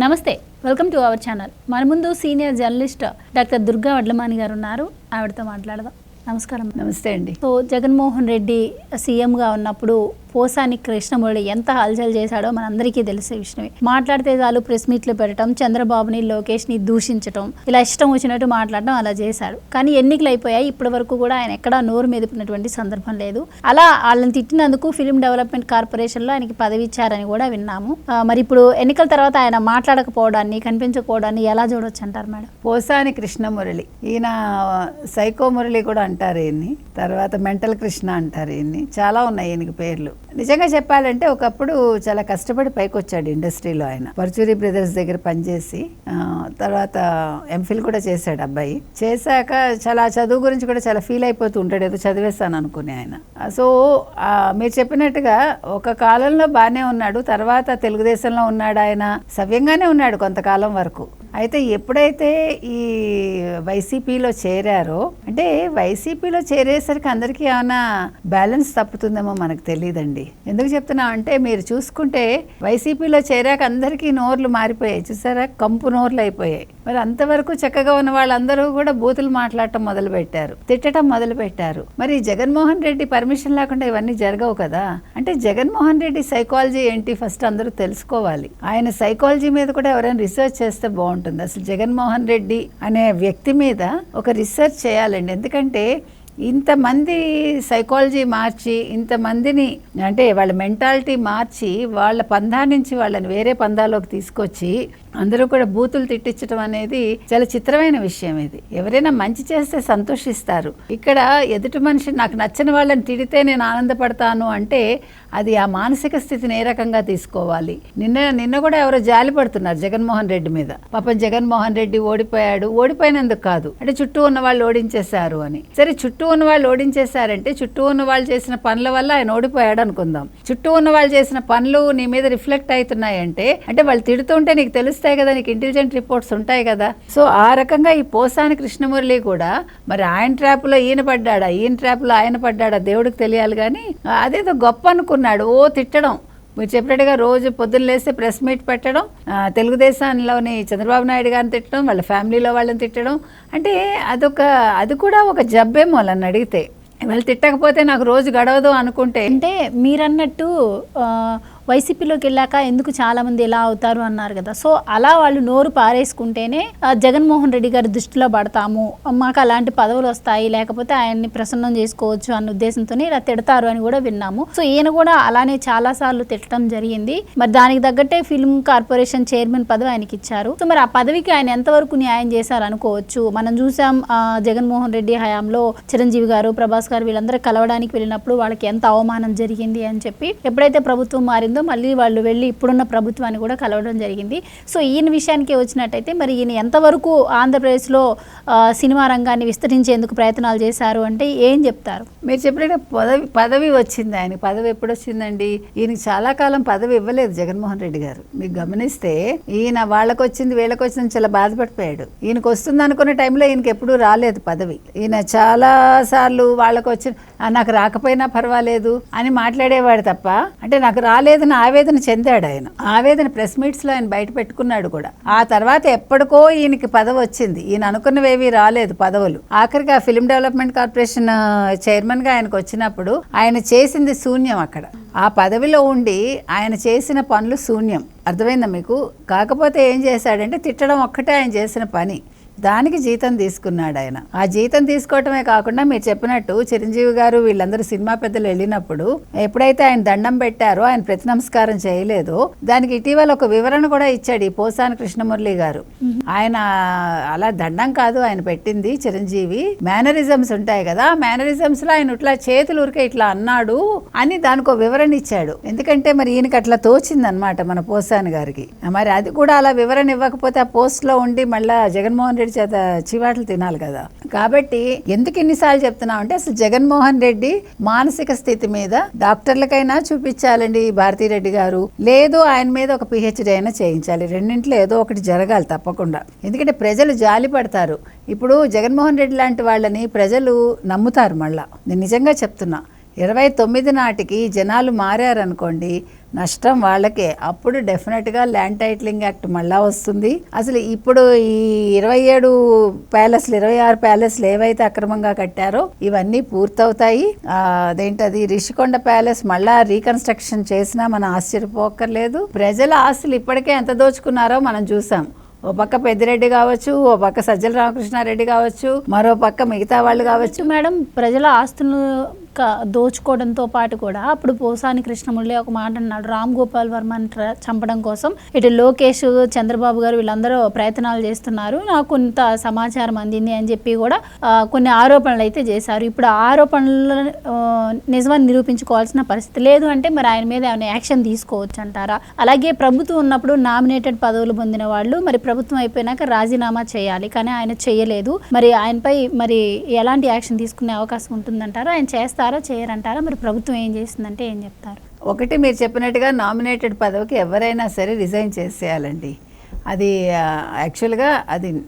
నమస్తే welcome to our channel మన ముందు senior journalist doctor Durga Vadlamani garu ఉన్నారు. ఆవిడతో మాట్లాడదాం. నమస్కారం. నమస్తే అండి. సో జగన్మోహన్ రెడ్డి సీఎంగా ఉన్నప్పుడు పోసాని కృష్ణమురళి ఎంత హల్చల్ చేశాడో మనందరికీ తెలిసే విషయమే. మాట్లాడితే చాలు ప్రెస్ మీట్లు పెట్టడం చంద్రబాబుని లోకేష్ని దూషించడం ఇలా ఇష్టం వచ్చినట్టు మాట్లాడడం అలా చేశాడు కానీ ఎన్నికలు అయిపోయాయి. ఇప్పటి వరకు కూడా ఆయన ఎక్కడా నోరు మెదిపినటువంటి సందర్భం లేదు. అలా వాళ్ళని తిట్టినందుకు ఫిల్మ్ డెవలప్మెంట్ కార్పొరేషన్లో ఆయనకి పదవి ఇచ్చారని కూడా విన్నాము. మరి ఇప్పుడు ఎన్నికల తర్వాత ఆయన మాట్లాడకపోవడాన్ని కనిపించకపోవడాన్ని ఎలా చూడొచ్చు అంటారు మేడం? పోసాని కృష్ణమురళి. ఈయన సైకో మురళి కూడా అంటారు ఈయన్ని. తర్వాత మెంటల్ కృష్ణ అంటారు ఈయన్ని. చాలా ఉన్నాయి ఈయనకి పేర్లు. నిజంగా చెప్పాలంటే ఒకప్పుడు చాలా కష్టపడి పైకి వచ్చాడు ఇండస్ట్రీలో ఆయన. పర్చూరి బ్రదర్స్ దగ్గర పనిచేసి తర్వాత ఎంఫిల్ కూడా చేశాడు అబ్బాయి. చేశాక చాలా చదువు గురించి కూడా చాలా ఫీల్ అయిపోతూ ఉంటాడు. ఏదో చదివేస్తాను అనుకునే ఆయన. సో మీరు చెప్పినట్టుగా ఒక కాలంలో బాగానే ఉన్నాడు. తర్వాత తెలుగుదేశంలో ఉన్నాడు ఆయన. సవ్యంగానే ఉన్నాడు కొంతకాలం వరకు. అయితే ఎప్పుడైతే ఈ వైసీపీలో చేరారో అంటే వైసీపీలో చేరేసరికి అందరికీ ఏమైనా బ్యాలెన్స్ తప్పుతుందేమో మనకు తెలియదండి ఎందుకు చెప్తున్నా అంటే మీరు చూసుకుంటే వైసీపీలో చేరాక అందరికీ నోర్లు మారిపోయాయి. చూసారా? కంపు నోర్లు అయిపోయాయి. మరి అంతవరకు చక్కగా ఉన్న వాళ్ళందరూ కూడా బూతులు మాట్లాడటం మొదలు పెట్టారు తిట్టడం మొదలు పెట్టారు మరి జగన్మోహన్ రెడ్డి పర్మిషన్ లేకుండా ఇవన్నీ జరగవు కదా? అంటే జగన్మోహన్ రెడ్డి సైకాలజీ ఏంటి ఫస్ట్ అందరూ తెలుసుకోవాలి. ఆయన సైకాలజీ మీద కూడా ఎవరైనా రీసెర్చ్ చేస్తే బాగుంటుంది. అసలు జగన్మోహన్ రెడ్డి అనే వ్యక్తి మీద ఒక రీసెర్చ్ చేయాలండి. ఎందుకంటే ఇంతమంది సైకాలజీ మార్చి ఇంతమందిని అంటే వాళ్ళ మెంటాలిటీ మార్చి వాళ్ళ పందా నుంచి వాళ్ళని వేరే పందాలోకి తీసుకొచ్చి అందరూ కూడా బూతులు తిట్టించడం అనేది చాలా చిత్రమైన విషయం ఇది. ఎవరైనా మంచి చేస్తే సంతోషిస్తారు. ఇక్కడ ఎదుటి మనిషి నాకు నచ్చిన వాళ్ళని తిడితే నేను ఆనందపడతాను అంటే అది ఆ మానసిక స్థితిని ఏ రకంగా తీసుకోవాలి? నిన్న నిన్న కూడా ఎవరో జాలి పడుతున్నారు జగన్మోహన్ రెడ్డి మీద. పాపం జగన్మోహన్ రెడ్డి ఓడిపోయాడు. ఓడిపోయినందుకు కాదు. అంటే చుట్టూ ఉన్న వాళ్ళు ఓడించేశారు అని. సరే చుట్టూ చుట్టూ ఉన్న వాళ్ళు ఓడించేశారంటే చుట్టూ ఉన్న వాళ్ళు చేసిన పనుల వల్ల ఆయన ఓడిపోయాడు అనుకుందాం చుట్టూ ఉన్న వాళ్ళు చేసిన పనులు నీ మీద రిఫ్లెక్ట్ అవుతున్నాయంటే అంటే వాళ్ళు తిడుతుంటే నీకు తెలుస్తాయి కదా నీకు ఇంటెలిజెంట్ రిపోర్ట్స్ ఉంటాయి కదా. సో ఆ రకంగా ఈ పోసాని కృష్ణమురళి కూడా మరి ఆయన ట్రాప్లో ఈయన పడ్డాడా ఈయన ట్రాప్లో ఆయన పడ్డాడా దేవుడికి తెలియాలి కానీ అదేదో గొప్ప అనుకున్నాడు ఓ తిట్టడం. మీరు చెప్పినట్టుగా రోజు పొద్దున్న లేస్తే ప్రెస్ మీట్ పెట్టడం తెలుగుదేశంలోని చంద్రబాబు నాయుడు గారిని తిట్టడం వాళ్ళ ఫ్యామిలీలో వాళ్ళని తిట్టడం. అంటే అదొక అది కూడా ఒక జబ్బేమో వాళ్ళని అడిగితే. వాళ్ళు తిట్టకపోతే నాకు రోజు గడవదు అనుకుంటే. అంటే మీరన్నట్టు వైసీపీలోకి వెళ్ళాక ఎందుకు చాలా మంది ఎలా అవుతారు అన్నారు కదా. సో అలా వాళ్ళు నోరు పారేసుకుంటేనే జగన్మోహన్ రెడ్డి గారి దృష్టిలో పడతాము. మాకు అలాంటి పదవులు వస్తాయి లేకపోతే ఆయన్ని ప్రసన్నం చేసుకోవచ్చు అన్న ఉద్దేశంతోనే ఇలా తిడతారు అని కూడా విన్నాము. సో ఈయన కూడా అలానే చాలా సార్లు తిట్టడం జరిగింది. మరి దానికి తగ్గట్టే ఫిల్మ్ కార్పొరేషన్ చైర్మన్ పదవి ఆయనకి ఇచ్చారు. సో మరి ఆ పదవికి ఆయన ఎంతవరకు న్యాయం చేశారు అనుకోవచ్చు. మనం చూసాం జగన్మోహన్ రెడ్డి హయాంలో చిరంజీవి గారు ప్రభాస్ గారు వీళ్ళందరూ కలవడానికి వెళ్ళినప్పుడు వాళ్ళకి ఎంత అవమానం జరిగింది అని చెప్పి ఎప్పుడైతే ప్రభుత్వం మారింది మళ్ళీ వాళ్ళు వెళ్ళి ఇప్పుడున్న ప్రభుత్వాన్ని కూడా కలవడం జరిగింది. సో ఈయన విషయానికి వచ్చినట్టయితే మరి ఈయన ఎంతవరకు ఆంధ్రప్రదేశ్లో సినిమా రంగాన్ని విస్తరించేందుకు ప్రయత్నాలు చేశారు అంటే ఏం చెప్తారు? మీరు చెప్పినట్టు పదవి పదవి వచ్చింది ఆయనకి. పదవి ఎప్పుడు వచ్చిందండి ఈయనకి చాలా కాలం పదవి ఇవ్వలేదు జగన్మోహన్ రెడ్డి గారు. మీకు గమనిస్తే ఈయన వాళ్ళకు వచ్చింది వీళ్ళకి వచ్చింది చాలా బాధపడిపోయాడు. ఈయనకు వస్తుంది అనుకున్న టైంలో ఈయనకి ఎప్పుడూ రాలేదు పదవి. ఈయన చాలా సార్లు వాళ్ళకు వచ్చిన నాకు రాకపోయినా పర్వాలేదు అని మాట్లాడేవాడు తప్ప అంటే నాకు రాలేదని ఆవేదన చెందాడు ఆయన. ఆవేదన ప్రెస్ మీట్స్లో ఆయన బయట పెట్టుకున్నాడు కూడా. ఆ తర్వాత ఎప్పటికో ఈయనకి పదవి వచ్చింది. ఈయన అనుకున్నవేవి రాలేదు పదవులు. ఆఖరికి ఆ ఫిల్మ్ డెవలప్మెంట్ కార్పొరేషన్ చైర్మన్గా ఆయనకు వచ్చినప్పుడు ఆయన చేసింది శూన్యం అక్కడ. ఆ పదవిలో ఉండి ఆయన చేసిన పనులు శూన్యం. అర్థమైందా మీకు? కాకపోతే ఏం చేశాడంటే తిట్టడం ఒక్కటే ఆయన చేసిన పని. దానికి జీతం తీసుకున్నాడు ఆయన. ఆ జీతం తీసుకోవటమే కాకుండా మీరు చెప్పినట్టు చిరంజీవి గారు వీళ్ళందరూ సినిమా పెద్దలు వెళ్ళినప్పుడు ఎప్పుడైతే ఆయన దండం పెట్టారో ఆయన ప్రతి నమస్కారం చేయలేదో దానికి ఇటీవల ఒక వివరణ కూడా ఇచ్చాడు ఈ పోసాని కృష్ణమురళి గారు. ఆయన అలా దండం కాదు ఆయన పెట్టింది చిరంజీవి. మేనరిజమ్స్ ఉంటాయి కదా ఆ మేనరిజమ్స్లో ఆయన ఇట్లా చేతులు ఊరికే ఇట్లా అన్నాడు అని దానికి ఒక వివరణ ఇచ్చాడు. ఎందుకంటే మరి ఈయనకి అట్లా తోచింది అనమాట మన పోసాని గారికి. మరి అది కూడా అలా వివరణ ఇవ్వకపోతే ఆ పోస్ట్లో ఉండి మళ్ళా జగన్మోహన్ రెడ్డి చేత చివాట్లు తినాలి కదా. కాబట్టి ఎందుకు ఎన్నిసార్లు చెప్తున్నామంటే అసలు జగన్మోహన్ రెడ్డి మానసిక స్థితి మీద డాక్టర్లకైనా చూపించాలండి భారతీరెడ్డి గారు. లేదు ఆయన మీద ఒక పిహెచ్డి అయినా చేయించాలి. రెండింటిలో ఏదో ఒకటి జరగాలి తప్పకుండా. ఎందుకంటే ప్రజలు జాలి పడతారు. ఇప్పుడు జగన్మోహన్ రెడ్డి లాంటి వాళ్ళని ప్రజలు నమ్ముతారు మళ్ళా. నేను నిజంగా చెప్తున్నా. ఇరవై తొమ్మిది నాటికి జనాలు మారారనుకోండి నష్టం వాళ్ళకే. అప్పుడు డెఫినెట్గా ల్యాండ్ టైటిలింగ్ యాక్ట్ మళ్ళా వస్తుంది. అసలు ఇప్పుడు ఈ ఇరవై ఏడు ప్యాలెస్లు ఇరవై ఆరు ప్యాలెస్లు ఏవైతే అక్రమంగా కట్టారో ఇవన్నీ పూర్తవుతాయి. అదేంటది? రిషికొండ ప్యాలెస్ మళ్ళా రీకన్స్ట్రక్షన్ చేసినా మనం ఆశ్చర్యపోక్కర్లేదు. ప్రజల ఆస్తులు ఇప్పటికే ఎంత దోచుకున్నారో మనం చూసాం. ఓ పక్క పెద్దిరెడ్డి కావచ్చు ఓ పక్క సజ్జల రామకృష్ణారెడ్డి కావచ్చు మరో పక్క మిగతా వాళ్ళు కావచ్చు. మేడం ప్రజల ఆస్తులు దోచుకోవడంతో పాటు కూడా అప్పుడు పోసాని కృష్ణమురళి ఒక మాట అన్నాడు రామ్ గోపాల్ వర్మని చంపడం కోసం ఇటు లోకేష్ చంద్రబాబు గారు వీళ్ళందరూ ప్రయత్నాలు చేస్తున్నారు నాకు కొంత సమాచారం అందింది అని చెప్పి కూడా కొన్ని ఆరోపణలు అయితే చేశారు. ఇప్పుడు ఆరోపణలు నిజమని నిరూపించుకోవాల్సిన పరిస్థితి లేదు అంటే మరి ఆయన మీద ఏమైనా యాక్షన్ తీసుకోవచ్చు అంటారా? అలాగే ప్రభుత్వం ఉన్నప్పుడు నామినేటెడ్ పదవులు పొందిన వాళ్ళు మరి ప్రభుత్వం అయిపోయినాక రాజీనామా చేయాలి కానీ ఆయన చేయలేదు. మరి ఆయనపై మరి ఎలాంటి యాక్షన్ తీసుకునే అవకాశం ఉంటుందంటారా? ఆయన చేస్తారు చేయరంటారా? మరి ప్రభుత్వం ఏం చేస్తుందంటే ఏం చెప్తారు? ఒకటి మీరు చెప్పినట్టుగా నామినేటెడ్ పదవికి ఎవరైనా సరే రిజైన్ చేసేయాలండి. అది యాక్చువల్గా అది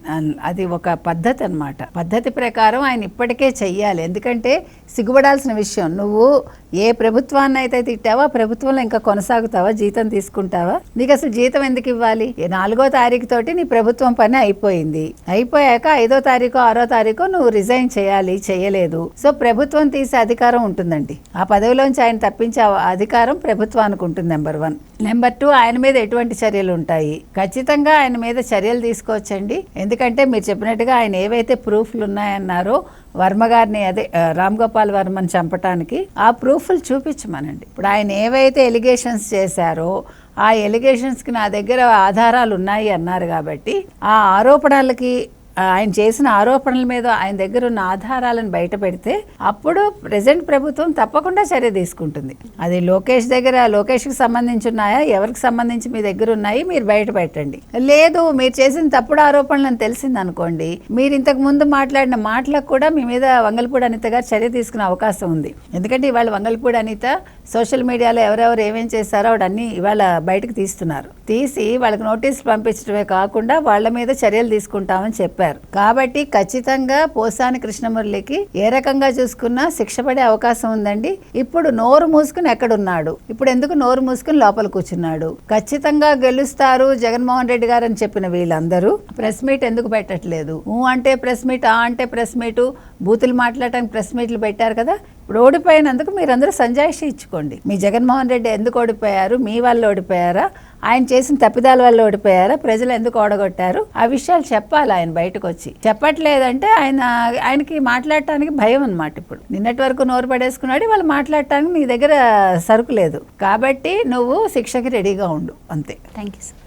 అది ఒక పద్ధతి అన్నమాట. పద్ధతి ప్రకారం ఆయన ఇప్పటికే చెయ్యాలి. ఎందుకంటే సిగ్గుపడాల్సిన విషయం. నువ్వు ఏ ప్రభుత్వాన్ని అయితే తిట్టావో ఆ ప్రభుత్వంలో ఇంకా కొనసాగుతావా? జీతం తీసుకుంటావా? నీకు అసలు జీతం ఎందుకు ఇవ్వాలి? నాలుగో తారీఖు తోటి నీ ప్రభుత్వం పని అయిపోయింది. అయిపోయాక ఐదో తారీఖు ఆరో తారీఖు నువ్వు రిజైన్ చేయాలి చేయలేదు. సో ప్రభుత్వం తీసే అధికారం ఉంటుందండి. ఆ పదవిలోంచి ఆయన తప్పించే అధికారం ప్రభుత్వానికి ఉంటుంది నెంబర్ వన్. నెంబర్ టూ ఆయన మీద ఎటువంటి చర్యలు ఉంటాయి? ఖచ్చితంగా ఆయన మీద చర్యలు తీసుకోవచ్చండి. ఎందుకంటే మీరు చెప్పినట్టుగా ఆయన ఏవైతే ప్రూఫ్లు ఉన్నాయన్నారో వర్మ గారిని అదే రామ్ గోపాల్ వర్మని చంపటానికి ఆ ప్రూఫ్లు చూపించమనండి. ఇప్పుడు ఆయన ఏవైతే ఎలిగేషన్స్ చేశారో ఆ ఎలిగేషన్స్కి నా దగ్గర ఆధారాలు ఉన్నాయి అన్నారు కాబట్టి ఆ ఆరోపణలకి ఆయన చేసిన ఆరోపణల మీద ఆయన దగ్గర ఉన్న ఆధారాలను బయట పెడితే అప్పుడు ప్రజెంట్ ప్రభుత్వం తప్పకుండా చర్య తీసుకుంటుంది. అది లోకేష్ దగ్గర లోకేష్కి సంబంధించి ఉన్నాయా ఎవరికి సంబంధించి మీ దగ్గర ఉన్నాయి మీరు బయట పెట్టండి. లేదు మీరు చేసిన తప్పుడు ఆరోపణలను తెలిసింది అనుకోండి మీరు ఇంతకు ముందు మాట్లాడిన మాటలకు కూడా మీ మీద వంగల్పూడి అనిత గారు చర్య తీసుకునే అవకాశం ఉంది. ఎందుకంటే ఇవాళ వంగల్పూడి అనిత సోషల్ మీడియాలో ఎవరెవరు ఏమేం చేశారో అవన్నీ ఇవాళ బయటకు తీస్తున్నారు. తీసి వాళ్ళకి నోటీసులు పంపించడమే కాకుండా వాళ్ళ మీద చర్యలు తీసుకుంటామని చెప్పారు. చెప్పారు. కాబట్టి ఖచ్చితంగా పోసాని కృష్ణమురళికి ఏ రకంగా చూసుకున్నా శిక్ష పడే అవకాశం ఉందండి. ఇప్పుడు నోరు మూసుకుని ఎక్కడున్నాడు? ఇప్పుడు ఎందుకు నోరు మూసుకుని లోపల కూర్చున్నాడు? ఖచ్చితంగా గెలుస్తారు జగన్మోహన్ రెడ్డి గారు అని చెప్పిన వీళ్ళందరూ. ప్రెస్ మీట్ ఎందుకు పెట్టట్లేదు? ఊ అంటే ప్రెస్ మీట్ ఆ అంటే ప్రెస్ మీట్ బూతులు మాట్లాడటానికి ప్రెస్ మీట్లు పెట్టారు కదా? ఇప్పుడు ఓడిపోయినందుకు మీరందరూ సంజాయిషి ఇచ్చుకోండి. మీ జగన్మోహన్ రెడ్డి ఎందుకు ఓడిపోయారు? మీ వాళ్ళు ఓడిపోయారా? ఆయన చేసిన తప్పిదాల వల్ల ఓడిపోయారా? ప్రజలు ఎందుకు ఓడగొట్టారు? ఆ విషయాలు చెప్పాలి ఆయన బయటకు వచ్చి చెప్పట్లేదంటే ఆయన ఆయనకి మాట్లాడటానికి భయం అనమాట ఇప్పుడు. నిన్నటి వరకు నోరు పడేసుకున్నాడు వాళ్ళు మాట్లాడటానికి నీ దగ్గర సరుకు లేదు. కాబట్టి నువ్వు శిక్షకి రెడీగా ఉండు. అంతే. Thank you sir.